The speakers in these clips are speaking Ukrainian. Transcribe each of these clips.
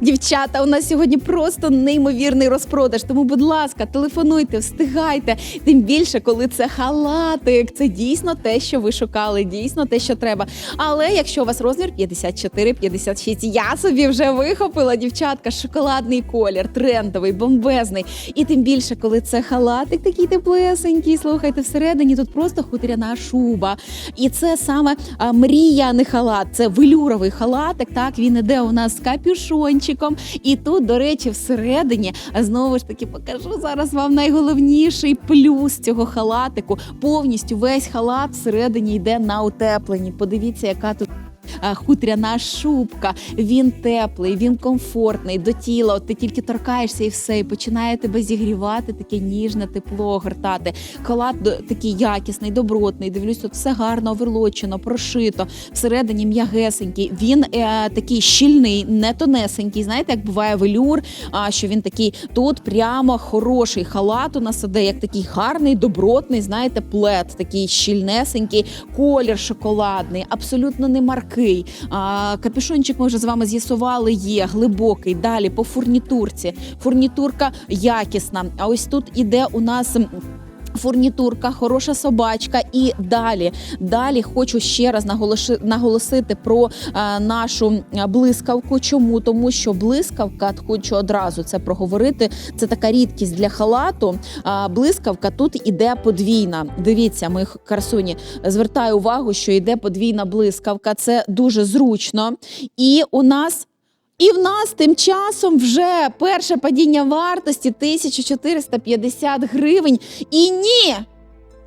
Дівчата, у нас сьогодні просто неймовірний розпродаж. Тому, будь ласка, телефонуйте, встигайте. Тим більше, коли це халатик. Це дійсно те, що ви шукали, дійсно те, що треба. Але якщо у вас розмір 54-56, я собі вже вихопила, дівчатка, шоколадний колір, трендовий, бомбезний. І тим більше, коли це халатик, такий теплесенький. Слухайте, всередині тут просто хутряна шуба. І це саме мрія, не халат. Це велюровий халатик. Так він іде у нас з капюшончиком. І тут, до речі, всередині знову ж таки покажу зараз вам найголовніший плюс цього халатику. Повністю весь халат всередині йде на утепленні. Подивіться, яка тут. А, Хутряна шубка, він теплий, він комфортний до тіла. От ти тільки торкаєшся і все, і починає тебе зігрівати, таке ніжне тепло гортати. Халат такий якісний, добротний. Дивлюсь, тут все гарно оверлочено, прошито. Всередині м'ягесенький. Він е, такий щільний, не тонесенький. Знаєте, як буває велюр, а що він такий тут прямо хороший халат у нас іде, як такий гарний, добротний, знаєте, плед, такий щільнесенький, колір шоколадний, абсолютно не маркий. А, капюшончик ми вже з вами з'ясували, є глибокий. Далі по фурнітурці. Фурнітурка якісна. А ось тут іде у нас. Фурнітурка, хороша собачка, і далі. Далі хочу ще раз наголосити про е, нашу е, блискавку. Чому? Тому що блискавка, хочу одразу це проговорити. Це така рідкість для халату. Блискавка тут іде подвійна. Дивіться, мої красуні, звертаю увагу, що йде подвійна блискавка. Це дуже зручно. І у нас. І в нас тим часом вже перше падіння вартості 1450 гривень. І ні.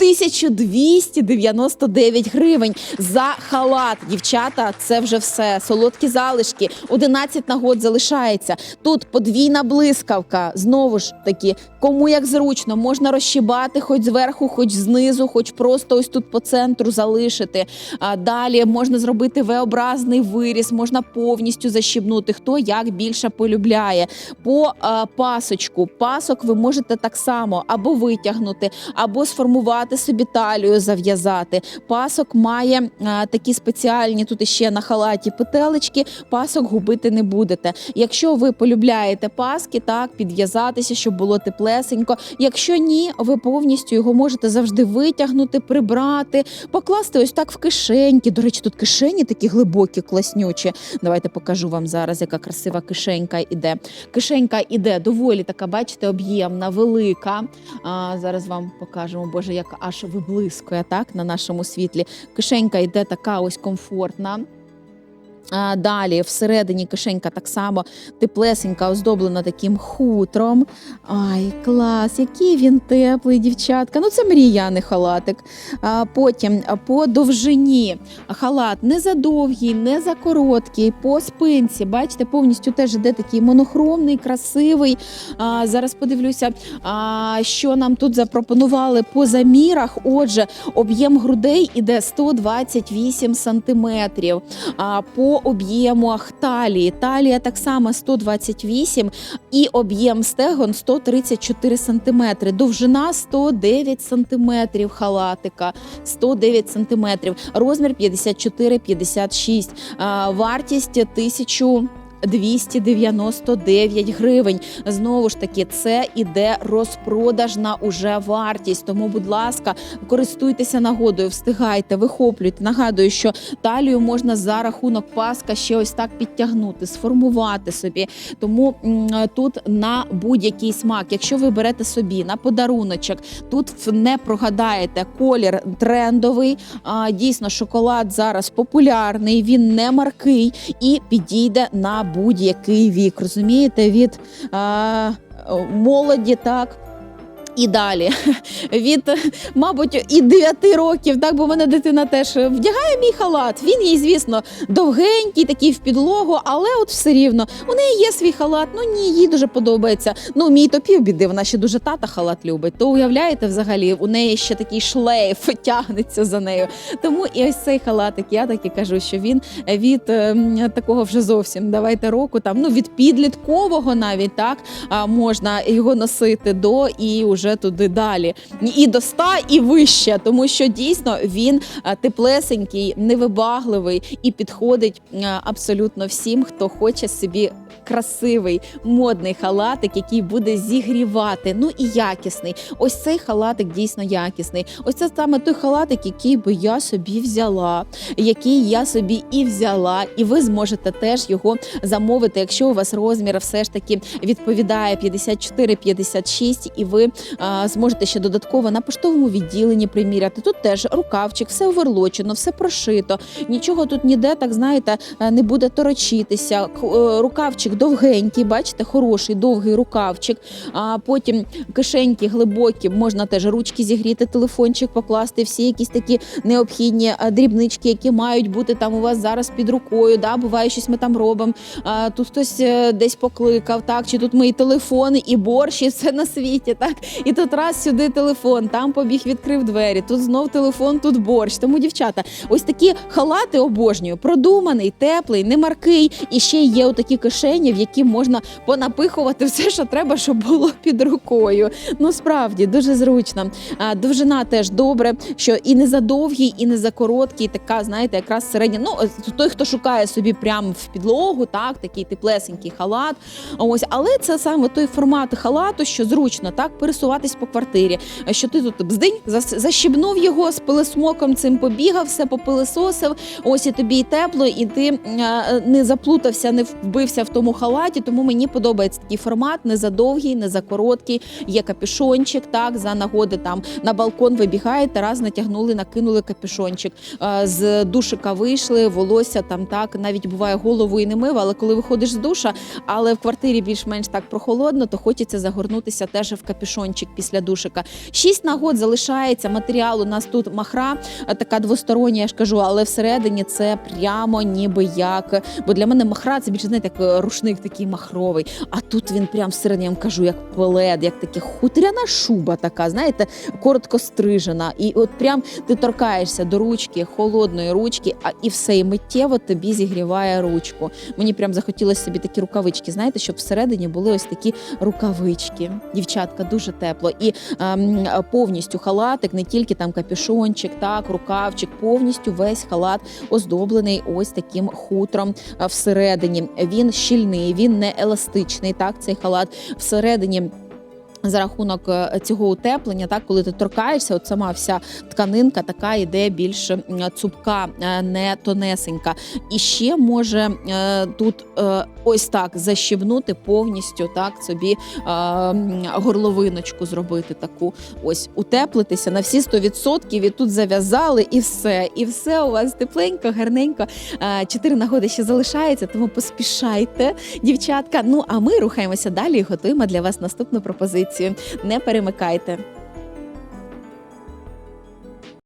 1299 гривень за халат. Дівчата, це вже все. Солодкі залишки. 11 нагод залишається. Тут подвійна блискавка. Знову ж таки, кому як зручно, можна розщібати хоч зверху, хоч знизу, хоч просто ось тут по центру залишити. А далі можна зробити V-образний виріз, можна повністю защібнути. Хто як більше полюбляє. По а, пасочку. Пасок ви можете так само або витягнути, або сформувати собі талію, зав'язати. Пасок має а, такі спеціальні тут іще на халаті петелечки. Пасок губити не будете. Якщо ви полюбляєте паски, так підв'язатися, щоб було теплесенько. Якщо ні, ви повністю його можете завжди витягнути, прибрати, покласти ось так в кишеньки. До речі, тут кишені такі глибокі, класнючі. Давайте покажу вам зараз, яка красива кишенька іде. Кишенька іде доволі така, бачите, об'ємна, велика. А, зараз вам покажемо, боже, як аж виблискує так на нашому світлі. Кишенька йде така ось комфортна. Далі всередині кишенька так само теплесенька, оздоблена таким хутром. Ай, клас, який він теплий, дівчатка. Ну це мрія, а не халатик. Потім по довжині халат не за довгий, не за короткий, по спинці. Бачите, повністю теж іде такий монохромний, красивий. Зараз подивлюся, що нам тут запропонували по замірах. Отже, об'єм грудей іде 128 сантиметрів. По об'ємах талії. Талія так само 128 і об'єм стегон 134 сантиметри. Довжина 109 сантиметрів халатика. 109 сантиметрів. Розмір 54-56. А, Вартість 1000 299 гривень. Знову ж таки, це іде розпродажна уже вартість. Тому, будь ласка, користуйтеся нагодою, встигайте, вихоплюйте. Нагадую, що талію можна за рахунок паска ще ось так підтягнути, сформувати собі. Тому тут на будь-який смак, якщо ви берете собі на подаруночок, тут не прогадаєте колір трендовий. А, дійсно, шоколад зараз популярний, він не маркий і підійде на будь-який вік. Розумієте, від а, молоді так. І далі від, мабуть, і 9 років, так бо в мене дитина теж вдягає мій халат. Він їй, звісно, довгенький, такий в підлогу, але от все рівно у неї є свій халат. Ну ні, їй дуже подобається. Ну, мій то півбіди, вона ще дуже тата халат любить. То уявляєте, взагалі, у неї ще такий шлейф тягнеться за нею. Тому і ось цей халатик, я так і кажу, що він від ем, такого вже зовсім давайте року, там ну від підліткового навіть так можна його носити до і уже вже туди далі. І до 100, і вище, тому що дійсно він е, теплесенький, невибагливий і підходить е, абсолютно всім, хто хоче собі красивий модний халатик, який буде зігрівати. Ну і якісний. Ось цей халатик дійсно якісний. Ось це саме той халатик, який би я собі взяла, який я собі і взяла, і ви зможете теж його замовити, якщо у вас розмір все ж таки відповідає 54-56, і ви зможете ще додатково на поштовому відділенні приміряти. Тут теж рукавчик, все оверлочено, все прошито. Нічого тут ніде, так знаєте, е, не буде торочитися. Е, Рукавчик довгенький, бачите, хороший довгий рукавчик. А потім кишеньки глибокі, можна теж ручки зігріти, телефончик покласти, всі якісь такі необхідні е, дрібнички, які мають бути там у вас зараз під рукою. Да, буває, щось ми там робимо. Тут хтось десь покликав, так чи тут мої телефони і борщ, і все на світі. Так і тут раз сюди телефон, там побіг, відкрив двері. Тут знов телефон, тут борщ. Тому дівчата, ось такі халати обожнюю. Продуманий, теплий, не маркий. І ще є отакі кишені, в які можна понапихувати все, що треба, щоб було під рукою. Ну справді дуже зручно. А, довжина теж добре, що і не за довгий, і не за короткий. Така, знаєте, якраз середня. Ну ось той, хто шукає собі прямо в підлогу, так такий теплесенький халат. Ось, але це саме той формат халату, що зручно так пересуватись по квартирі. Що ти тут бздинь, защібнув його з пилисмоком, цим побігав, все попилисосив. Ось і тобі і тепло, і ти не заплутався, не вбився в тому халаті. Тому мені подобається такий формат, не за довгий, не за короткий. Є капюшончик, так за нагоди там на балкон вибігаєте, раз натягнули, накинули капюшончик. З душика вийшли, волосся там так навіть буває голову і не мив, але коли виходиш з душа, але в квартирі більш-менш так прохолодно, то хочеться загорнутися теж в капюшончик після душика. Шість нагод залишається. Матеріал у нас тут махра, е, така двостороння, я ж кажу, але всередині це прямо ніби як. Бо для мене махра це більше знаєте, як е, рушник такий махровий. А тут він прям всередині я вам кажу, як плед, як таке хутряна шуба, така, знаєте, коротко стрижена. І от прям ти торкаєшся до ручки, холодної ручки, а і все, і миттєво тобі зігріває ручку. Мені прям захотілося собі такі рукавички, знаєте, щоб всередині були ось такі рукавички. Дівчатка, дуже тепло. І ем, повністю халатик, не тільки там капюшончик, так, рукавчик, повністю весь халат оздоблений ось таким хутром а, всередині. Він щільний, він не еластичний. Так, цей халат всередині. За рахунок е, цього утеплення, так коли ти торкаєшся, от сама вся тканинка така йде більш цупка, е, не тонесенька. І ще може е, тут ось так защібнути повністю так собі горловиночку зробити таку. Ось утеплитися на всі 100% і тут зав'язали, і все. І все у вас тепленько, гарненько. Чотири нагоди ще залишається, тому поспішайте, дівчатка. Ну а ми рухаємося далі і готуємо для вас наступну пропозицію. Не перемикайте.